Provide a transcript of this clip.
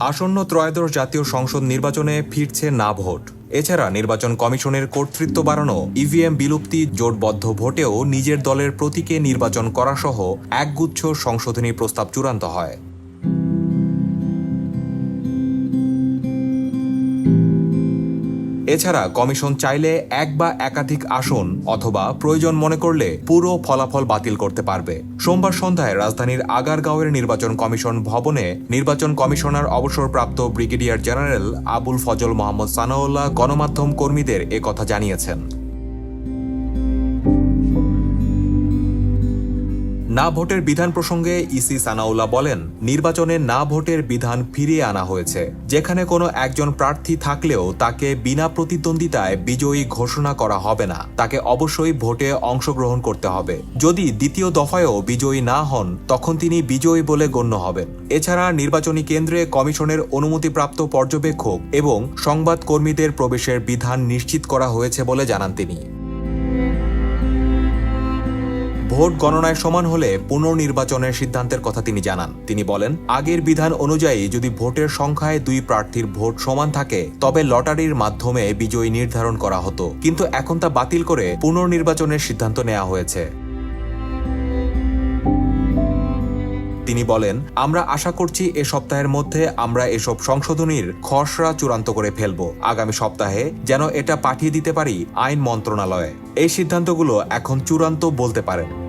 আসন্ন ত্রয়োদশ জাতীয় সংসদ নির্বাচনে ফিরছে না ভোট। এছাড়া নির্বাচন কমিশনের কর্তৃত্ব বাড়ানো, ইভিএম বিলুপ্তি, জোটবদ্ধ ভোটেও নিজের দলের প্রতীকে নির্বাচন করাসহ একগুচ্ছ সংশোধনী প্রস্তাব চূড়ান্ত হয়। এছাড়া কমিশন চাইলে এক বা একাধিক আসন অথবা প্রয়োজন মনে করলে পুরো ফলাফল বাতিল করতে পারবে। সোমবার সন্ধ্যায় রাজধানীর আগারগাঁওয়ের নির্বাচন কমিশন ভবনে নির্বাচন কমিশনার অবসরপ্রাপ্ত ব্রিগেডিয়ার জেনারেল আবুল ফজল মোহাম্মদ সানাউল্লাহ গণমাধ্যম কর্মীদের একথা জানিয়েছেন। না ভোটের বিধান প্রসঙ্গে ইসি সানাউল্লাহ বলেন, নির্বাচনে না ভোটের বিধান ফিরিয়ে আনা হয়েছে। যেখানে কোনো একজন প্রার্থী থাকলেও তাকে বিনা প্রতিদ্বন্দ্বিতায় বিজয়ী ঘোষণা করা হবে না। তাকে অবশ্যই ভোটে অংশগ্রহণ করতে হবে। যদি দ্বিতীয় দফায়ও বিজয়ী না হন, তখন তিনি বিজয়ী বলে গণ্য হবেন। এছাড়া নির্বাচনী কেন্দ্রে কমিশনের অনুমতিপ্রাপ্ত পর্যবেক্ষক এবং সংবাদকর্মীদের প্রবেশের বিধান নিশ্চিত করা হয়েছে বলে জানান তিনি। ভোট গণনায় সমান হলে পুনর্নির্বাচনের সিদ্ধান্তের কথা তিনি জানান। তিনি বলেন, আগের বিধান অনুযায়ী যদি ভোটের সংখ্যায় দুই প্রার্থীর ভোট সমান থাকে, তবে লটারির মাধ্যমে বিজয়ী নির্ধারণ করা হতো। কিন্তু এখন তা বাতিল করে পুনর্নির্বাচনের সিদ্ধান্ত নেওয়া হয়েছে। তিনি বলেন, আমরা আশা করছি এ সপ্তাহের মধ্যে আমরা এসব সংশোধনীর খসড়া চূড়ান্ত করে ফেলব। আগামী সপ্তাহে যেন এটা পাঠিয়ে দিতে পারি আইন মন্ত্রণালয়ে। এই সিদ্ধান্তগুলো এখন চূড়ান্ত বলতে পারেন।